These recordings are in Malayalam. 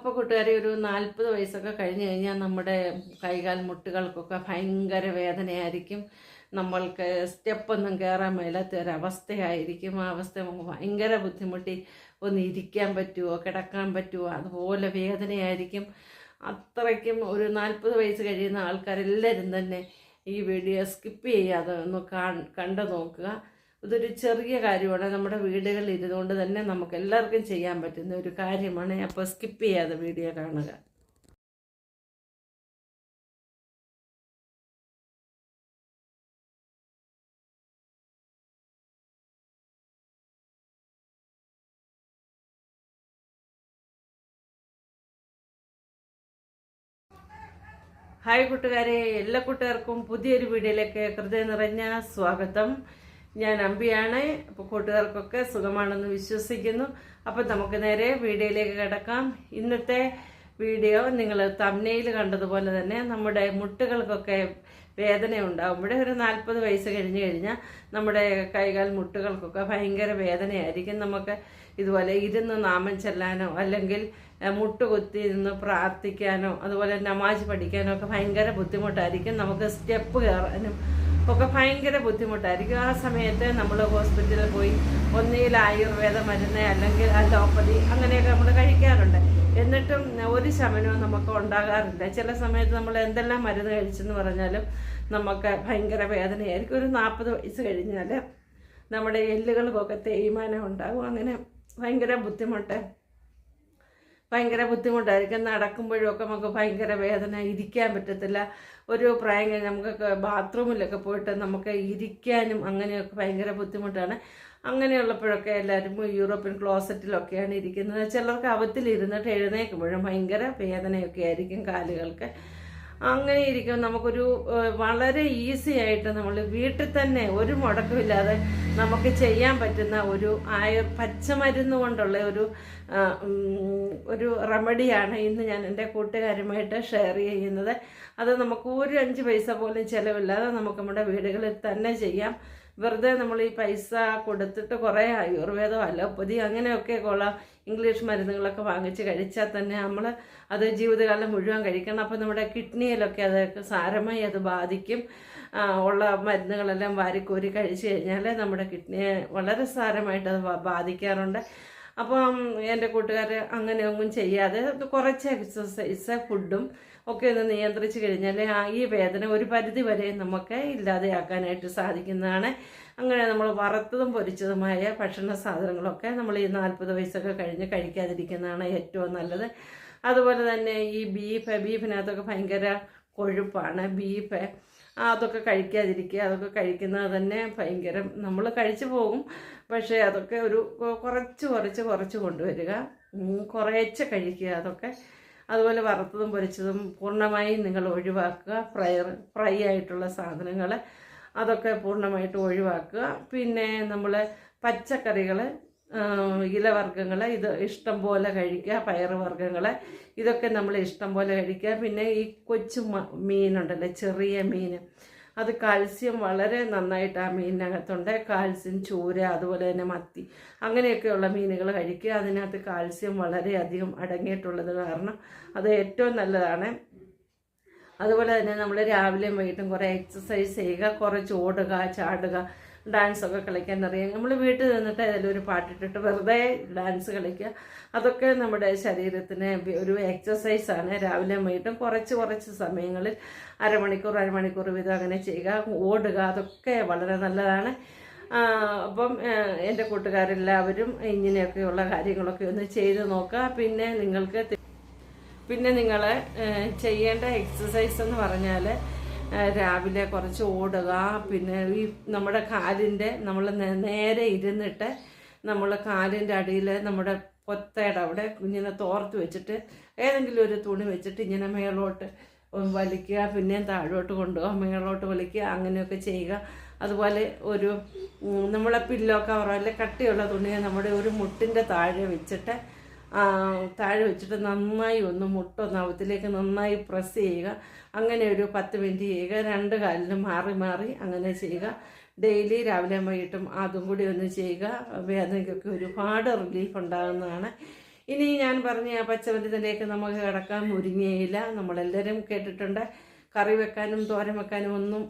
അപ്പോൾ കൂട്ടുകാരെ ഒരു നാൽപ്പത് വയസ്സൊക്കെ കഴിഞ്ഞ് കഴിഞ്ഞാൽ നമ്മുടെ കൈകാൽ മുട്ടുകൾക്കൊക്കെ ഭയങ്കര വേദനയായിരിക്കും. നമ്മൾക്ക് സ്റ്റെപ്പൊന്നും കയറാൻ മേലാത്ത ഒരവസ്ഥയായിരിക്കും ആ അവസ്ഥ നമുക്ക് ഭയങ്കര ബുദ്ധിമുട്ടി. ഒന്ന് ഇരിക്കാൻ പറ്റുമോ കിടക്കാൻ പറ്റുമോ അതുപോലെ വേദനയായിരിക്കും. അത്രയ്ക്കും ഒരു നാൽപ്പത് വയസ്സ് കഴിയുന്ന ആൾക്കാരെല്ലാവരും തന്നെ ഈ വീഡിയോ സ്കിപ്പ് ചെയ്യാതെ ഒന്ന് കണ്ടു നോക്കുക. ഇതൊരു ചെറിയ കാര്യമാണ്. നമ്മുടെ വീടുകളിൽ ഇരുന്നുകൊണ്ട് തന്നെ നമുക്ക് എല്ലാവർക്കും ചെയ്യാൻ പറ്റുന്ന ഒരു കാര്യമാണ്. അപ്പോൾ സ്കിപ്പ് ചെയ്യാതെ വീഡിയോ കാണുക. ഹായ് കൂട്ടുകാരെ എല്ലാ കൂട്ടുകാർക്കും പുതിയൊരു വീഡിയോയിലേക്ക് ഹൃദയം നിറഞ്ഞ സ്വാഗതം. ഞാൻ അമ്പിയാണ്. അപ്പോൾ കൂട്ടുകാർക്കൊക്കെ സുഖമാണെന്ന് വിശ്വസിക്കുന്നു. അപ്പോൾ നമുക്ക് നേരെ വീഡിയോയിലേക്ക് കിടക്കാം. ഇന്നത്തെ വീഡിയോ നിങ്ങൾ തമ്മനയിൽ കണ്ടതുപോലെ തന്നെ നമ്മുടെ മുട്ടുകൾക്കൊക്കെ വേദന ഉണ്ടാകുമ്പോൾ ഒരു നാൽപ്പത് വയസ്സ് കഴിഞ്ഞ് കഴിഞ്ഞാൽ നമ്മുടെ കൈകാൽ മുട്ടുകൾക്കൊക്കെ ഭയങ്കര വേദനയായിരിക്കും. നമുക്ക് ഇതുപോലെ ഇരുന്ന് നാമം ചെല്ലാനോ അല്ലെങ്കിൽ മുട്ട് മുട്ടുകുത്തി ഇരുന്ന് പ്രാർത്ഥിക്കാനോ അതുപോലെ നമാജ് പഠിക്കാനോ ഒക്കെ ഭയങ്കര ബുദ്ധിമുട്ടായിരിക്കും. നമുക്ക് സ്റ്റെപ്പ് കയറാനും ഒക്കെ ഭയങ്കര ബുദ്ധിമുട്ടായിരിക്കും. ആ സമയത്ത് നമ്മൾ ഹോസ്പിറ്റലിൽ പോയി ഒന്നുകിൽ ആയുർവേദ മരുന്ന് അല്ലെങ്കിൽ അലോപ്പതി അങ്ങനെയൊക്കെ നമ്മൾ കഴിക്കാറുണ്ട്. എന്നിട്ടും ഒരു ശമനവും നമുക്ക് ഉണ്ടാകാറില്ല. ചില സമയത്ത് നമ്മൾ എന്തെല്ലാം മരുന്ന് കഴിച്ചെന്ന് പറഞ്ഞാലും നമുക്ക് ഭയങ്കര വേദനയായിരിക്കും. ഒരു നാൽപ്പത് വയസ്സ് കഴിഞ്ഞാൽ നമ്മുടെ എല്ലുകൾക്കൊക്കെ തേയ്മാനം ഉണ്ടാകും അങ്ങനെ ഭയങ്കര ബുദ്ധിമുട്ട്. ഭയങ്കര ബുദ്ധിമുട്ടായിരിക്കും. നടക്കുമ്പോഴും ഒക്കെ നമുക്ക് ഭയങ്കര വേദന ഇരിക്കാൻ പറ്റത്തില്ല. ഒരു പ്രായം കഴിഞ്ഞ് നമുക്ക് ബാത്റൂമിലൊക്കെ പോയിട്ട് നമുക്ക് ഇരിക്കാനും അങ്ങനെയൊക്കെ ഭയങ്കര ബുദ്ധിമുട്ടാണ്. അങ്ങനെയുള്ളപ്പോഴൊക്കെ എല്ലാവരും യൂറോപ്യൻ ക്ലോസറ്റിലൊക്കെയാണ് ഇരിക്കുന്നത്. ചിലർക്ക് അവത്തിലിരുന്നിട്ട് എഴുന്നേൽക്കുമ്പോഴും ഭയങ്കര വേദനയൊക്കെ ആയിരിക്കും കാലുകൾക്ക്. അങ്ങനെ ഇരിക്കും നമുക്കൊരു വളരെ ഈസി ആയിട്ട് നമ്മൾ വീട്ടിൽ തന്നെ ഒരു മുടക്കമില്ലാതെ നമുക്ക് ചെയ്യാൻ പറ്റുന്ന ഒരു ആയ പച്ചമരുന്ന് കൊണ്ടുള്ള ഒരു ഒരു റെമഡിയാണ് ഇന്ന് ഞാൻ എന്റെ കൂട്ടുകാരുമായിട്ട് ഷെയർ ചെയ്യുന്നത്. അത് നമുക്ക് ഒരു അഞ്ച് പൈസ പോലും ചിലവില്ലാതെ നമുക്ക് നമ്മുടെ വീടുകളിൽ തന്നെ ചെയ്യാം. വെറുതെ നമ്മൾ ഈ പൈസ കൊടുത്തിട്ട് കുറേ ആയുർവേദം അലോപ്പതി അങ്ങനെയൊക്കെ ഉള്ള ഇംഗ്ലീഷ് മരുന്നുകളൊക്കെ വാങ്ങിച്ച് കഴിച്ചാൽ തന്നെ നമ്മൾ അത് ജീവിതകാലം മുഴുവൻ കഴിക്കണം. അപ്പോൾ നമ്മുടെ കിഡ്നിയിലൊക്കെ അതൊക്കെ സാരമായി അത് ബാധിക്കും. ഉള്ള മരുന്നുകളെല്ലാം വാരിക്കോരി കഴിച്ചു കഴിഞ്ഞാൽ നമ്മുടെ കിഡ്നിയെ വളരെ സാരമായിട്ട് അത് ബാധിക്കാറുണ്ട്. അപ്പം എന്റെ കൂട്ടുകാർ അങ്ങനെയൊന്നും ചെയ്യാതെ കുറച്ച് എക്സസൈസ് ഫുഡും ഒക്കെ ഒന്ന് നിയന്ത്രിച്ച് കഴിഞ്ഞാൽ ഈ വേദന ഒരു പരിധി വരെ നമുക്ക് ഇല്ലാതെയാക്കാനായിട്ട് സാധിക്കുന്നതാണ്. അങ്ങനെ നമ്മൾ വറുത്തതും പൊരിച്ചതുമായ ഭക്ഷണ സാധനങ്ങളൊക്കെ നമ്മൾ ഈ നാൽപ്പത് വയസ്സൊക്കെ കഴിഞ്ഞ് കഴിക്കാതിരിക്കുന്നതാണ് ഏറ്റവും നല്ലത്. അതുപോലെ തന്നെ ഈ ബീഫ് ബീഫിനകത്തൊക്കെ ഭയങ്കര കൊഴുപ്പാണ്. ബീഫ് അതൊക്കെ കഴിക്കാതിരിക്കുക അതൊക്കെ കഴിക്കുന്നത് തന്നെ ഭയങ്കര നമ്മൾ കഴിച്ചു പോകും. പക്ഷേ അതൊക്കെ ഒരു കുറച്ച് കുറച്ച് കുറച്ച് കൊണ്ടുവരിക. കുറേച്ച് കഴിക്കുക അതൊക്കെ. അതുപോലെ വറുത്തതും പൊരിച്ചതും പൂർണമായും നിങ്ങൾ ഒഴിവാക്കുക. ഫ്രൈ ഫ്രൈ ആയിട്ടുള്ള സാധനങ്ങൾ അതൊക്കെ പൂർണമായിട്ട് ഒഴിവാക്കുക. പിന്നെ നമ്മൾ പച്ചക്കറികൾ ഇലവർഗങ്ങൾ ഇത് ഇഷ്ടം പോലെ കഴിക്കുക പയറുവർഗങ്ങൾ ഇതൊക്കെ നമ്മൾ ഇഷ്ടം പോലെ കഴിക്കുക. പിന്നെ ഈ കൊച്ചു മീനുണ്ടല്ലോ ചെറിയ മീൻ അത് കാൽസ്യം വളരെ നന്നായിട്ട് ആ മീനിനകത്തുണ്ട്. കാൽസ്യം ചൂര അതുപോലെ തന്നെ മത്തി അങ്ങനെയൊക്കെയുള്ള മീനുകൾ കഴിക്കുക. അതിനകത്ത് കാൽസ്യം വളരെയധികം അടങ്ങിയിട്ടുള്ളത് കാരണം അത് ഏറ്റവും നല്ലതാണ്. അതുപോലെ തന്നെ നമ്മൾ രാവിലെയും വൈകിട്ടും കുറേ എക്സസൈസ് ചെയ്യുക കുറച്ച് ഓടുക ചാടുക ഡാൻസ് ഒക്കെ കളിക്കാൻ അറിയാം നമ്മൾ വീട്ടിൽ നിന്നിട്ട് അതിലൊരു പാട്ടിട്ടിട്ട് വെറുതെ ഡാൻസ് കളിക്കുക. അതൊക്കെ നമ്മുടെ ശരീരത്തിന് ഒരു എക്സസൈസാണ് രാവിലെ വൈകിട്ടും കുറച്ച് കുറച്ച് സമയങ്ങളിൽ അരമണിക്കൂർ അരമണിക്കൂർ വീതം അങ്ങനെ ചെയ്യുക. ഓടുക അതൊക്കെ വളരെ നല്ലതാണ്. അപ്പം എന്റെ കൂട്ടുകാരെല്ലാവരും ഇങ്ങനെയൊക്കെയുള്ള കാര്യങ്ങളൊക്കെ ഒന്ന് ചെയ്ത് നോക്കുക. പിന്നെ നിങ്ങൾക്ക് പിന്നെ നിങ്ങൾ ചെയ്യേണ്ട എക്സസൈസ് എന്ന് പറഞ്ഞാൽ രാവിലെ കുറച്ച് ഓടുക പിന്നെ ഈ നമ്മുടെ കാലിന്റെ നമ്മൾ നേരെ ഇരുന്നിട്ട് നമ്മൾ കാലിന്റെ അടിയിൽ നമ്മുടെ പൊത്തയുടെ അവിടെ ഇങ്ങനെ തോർത്ത് വെച്ചിട്ട് ഏതെങ്കിലും ഒരു തുണി വെച്ചിട്ട് ഇങ്ങനെ മേളോട്ട് വലിക്കുക പിന്നെയും താഴോട്ട് കൊണ്ടുപോകുക മേളോട്ട് വലിക്കുക അങ്ങനെയൊക്കെ ചെയ്യുക. അതുപോലെ ഒരു നമ്മളെ പില്ലോ കവറോ അല്ലെ കട്ടിയുള്ള തുണിയെ നമ്മുടെ ഒരു മുട്ടിന്റെ താഴെ വെച്ചിട്ട് താഴെ വെച്ചിട്ട് നന്നായി ഒന്ന് മുട്ടൊന്ന് അവത്തിലേക്ക് നന്നായി പ്രസ് ചെയ്യുക. അങ്ങനെ ഒരു പത്ത് മിനിറ്റ് ചെയ്യുക. രണ്ട് കാലിന് മാറി മാറി അങ്ങനെ ചെയ്യുക. ഡെയിലി രാവിലെ വൈകിട്ടും അതും കൂടി ഒന്ന് ചെയ്യുക. വേദനയ്ക്കൊക്കെ ഒരുപാട് റിലീഫ് ഉണ്ടാകുന്നതാണ്. ഇനി ഞാൻ പറഞ്ഞ പച്ചമരുന്നിലേക്ക് നമുക്ക് കിടക്കാൻ മുരിങ്ങയില നമ്മളെല്ലാവരും കേട്ടിട്ടുണ്ട്. കറി വെക്കാനും തോരൻ വെക്കാനും ഒന്നും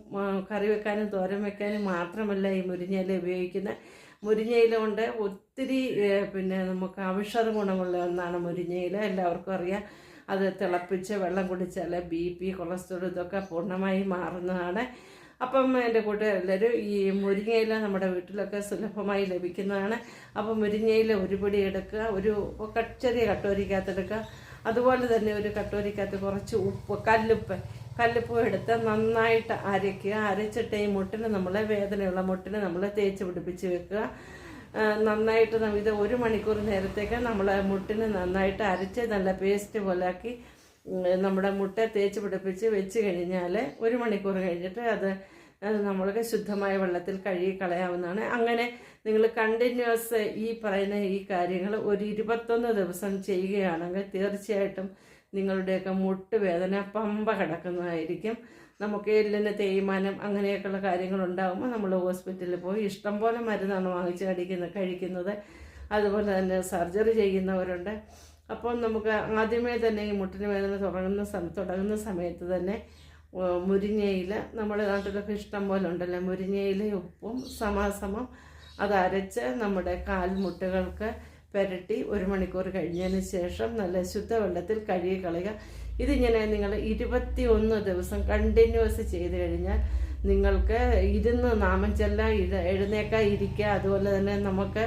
കറി വെക്കാനും തോരൻ വെക്കാനും മാത്രമല്ല ഈ മുരിങ്ങയില ഉപയോഗിക്കുന്നത് മുരിങ്ങയില കൊണ്ട് ഒത്തിരി പിന്നെ നമുക്ക് ഔഷധ ഗുണമുള്ള ഒന്നാണ് മുരിങ്ങയില. എല്ലാവർക്കും അറിയാം. അത് തിളപ്പിച്ച് വെള്ളം കുടിച്ചാൽ ബി പി കൊളസ്ട്രോൾ ഇതൊക്കെ പൂർണമായി മാറുന്നതാണ്. അപ്പം എന്റെ കൂട്ടുകാരെല്ലാവരും ഈ മുരിങ്ങയില നമ്മുടെ വീട്ടിലൊക്കെ സുലഭമായി ലഭിക്കുന്നതാണ്. അപ്പം മുരിങ്ങയില ഒരു പിടി എടുക്കുക ഒരു ചെറിയ കട്ടോരിക്കകത്തെടുക്കുക അതുപോലെ തന്നെ ഒരു കട്ടോരിക്കകത്ത് കുറച്ച് ഉപ്പ് കല്ലുപ്പ്. കല്ലുപ്പ് എടുത്ത് നന്നായിട്ട് അരയ്ക്കുക. അരച്ചിട്ട് ഈ മുട്ടിന് നമ്മളെ വേദനയുള്ള മുട്ടിന് നമ്മൾ തേച്ച് പിടിപ്പിച്ച് വെക്കുക. നന്നായിട്ട് ഇത് ഒരു മണിക്കൂർ നേരത്തേക്ക് നമ്മൾ മുട്ടിന് നന്നായിട്ട് അരച്ച് നല്ല പേസ്റ്റ് പോലാക്കി നമ്മുടെ മുട്ട തേച്ച് പിടിപ്പിച്ച് വെച്ച് കഴിഞ്ഞാൽ ഒരു മണിക്കൂർ കഴിഞ്ഞിട്ട് അത് നമ്മൾക്ക് ശുദ്ധമായ വെള്ളത്തിൽ കഴുകി കളയാവുന്നതാണ്. അങ്ങനെ നിങ്ങൾ കണ്ടിന്യൂസ് ഈ പറയുന്ന ഈ കാര്യങ്ങൾ ഒരു ഇരുപത്തൊന്ന് ദിവസം ചെയ്യുകയാണെങ്കിൽ തീർച്ചയായിട്ടും നിങ്ങളുടെയൊക്കെ മുട്ടുവേദന പമ്പ കിടക്കുന്നതായിരിക്കും. നമുക്ക് എല്ലിന് തേയ്മാനം അങ്ങനെയൊക്കെയുള്ള കാര്യങ്ങൾ ഉണ്ടാകുമ്പോൾ നമ്മൾ ഹോസ്പിറ്റലിൽ പോയി ഇഷ്ടം പോലെ മരുന്നാണ് വാങ്ങിച്ച് കടിക്കുന്നത് കഴിക്കുന്നത്. അതുപോലെ തന്നെ സർജറി ചെയ്യുന്നവരുണ്ട്. അപ്പോൾ നമുക്ക് ആദ്യമേ തന്നെ ഈ മുട്ടിന് വേദന തുടങ്ങുന്ന തുടങ്ങുന്ന സമയത്ത് തന്നെ മുരിങ്ങയില നമ്മുടെ നാട്ടിലൊക്കെ ഇഷ്ടം പോലെ ഉണ്ടല്ലോ. മുരിങ്ങയില ഉപ്പും സമാസമം അത് അരച്ച് നമ്മുടെ കാൽമുട്ടുകൾക്ക് പുരട്ടി ഒരു മണിക്കൂർ കഴിഞ്ഞതിന് ശേഷം നല്ല ശുദ്ധവെള്ളത്തിൽ കഴുകി കളയുക. ഇതിങ്ങനെ നിങ്ങൾ ഇരുപത്തി ഒന്ന് ദിവസം കണ്ടിന്യൂസ് ചെയ്ത് കഴിഞ്ഞാൽ നിങ്ങൾക്ക് ഇരുന്ന് നാമം ചെല്ല എഴുന്നേക്കാൻ ഇരിക്കുക. അതുപോലെ തന്നെ നമുക്ക്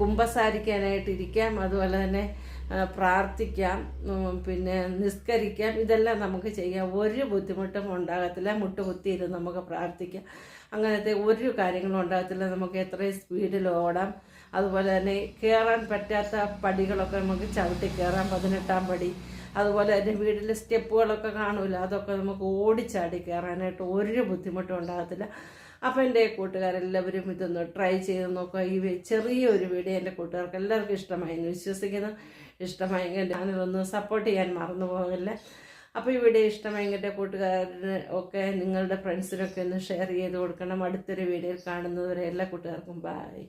കുംഭസാരിക്കാനായിട്ട് ഇരിക്കാം. അതുപോലെ തന്നെ പ്രാർത്ഥിക്കാം. പിന്നെ നിസ്കരിക്കാം. ഇതെല്ലാം നമുക്ക് ചെയ്യാം. ഒരു ബുദ്ധിമുട്ടും ഉണ്ടാകത്തില്ല. മുട്ടുകുത്തിയിരുന്ന് നമുക്ക് പ്രാർത്ഥിക്കാം. അങ്ങനത്തെ ഒരു കാര്യങ്ങളും ഉണ്ടാകത്തില്ല. നമുക്ക് എത്രയും സ്പീഡിൽ ഓടാം. അതുപോലെ തന്നെ കയറാൻ പറ്റാത്ത പടികളൊക്കെ നമുക്ക് ചവിട്ടി കയറാം പതിനെട്ടാം പടി. അതുപോലെ തന്നെ വീട്ടിലെ സ്റ്റെപ്പുകളൊക്കെ കാണൂല അതൊക്കെ നമുക്ക് ഓടിച്ചാടി കയറാനായിട്ട് ഒരു ബുദ്ധിമുട്ടും ഉണ്ടാകത്തില്ല. അപ്പോൾ എന്റെ കൂട്ടുകാരെല്ലാവരും ഇതൊന്ന് ട്രൈ ചെയ്ത് നോക്കുക. ഈ ചെറിയ ചെറിയൊരു വീഡിയോ എന്റെ കൂട്ടുകാർക്ക് എല്ലാവർക്കും ഇഷ്ടമായി എന്ന് വിശ്വസിക്കുന്നു. ഇഷ്ടമായെങ്കിൽ ചാനലൊന്ന് സപ്പോർട്ട് ചെയ്യാൻ മറന്നു പോകില്ല. അപ്പോൾ ഈ വീഡിയോ ഇഷ്ടമായെങ്കിൽ എന്റെ കൂട്ടുകാരന് ഒക്കെ നിങ്ങളുടെ ഫ്രണ്ട്സിനൊക്കെ ഒന്ന് ഷെയർ ചെയ്ത് കൊടുക്കണം. അടുത്തൊരു വീഡിയോയിൽ കാണുന്നവരെ എല്ലാ കൂട്ടുകാർക്കും ബായ്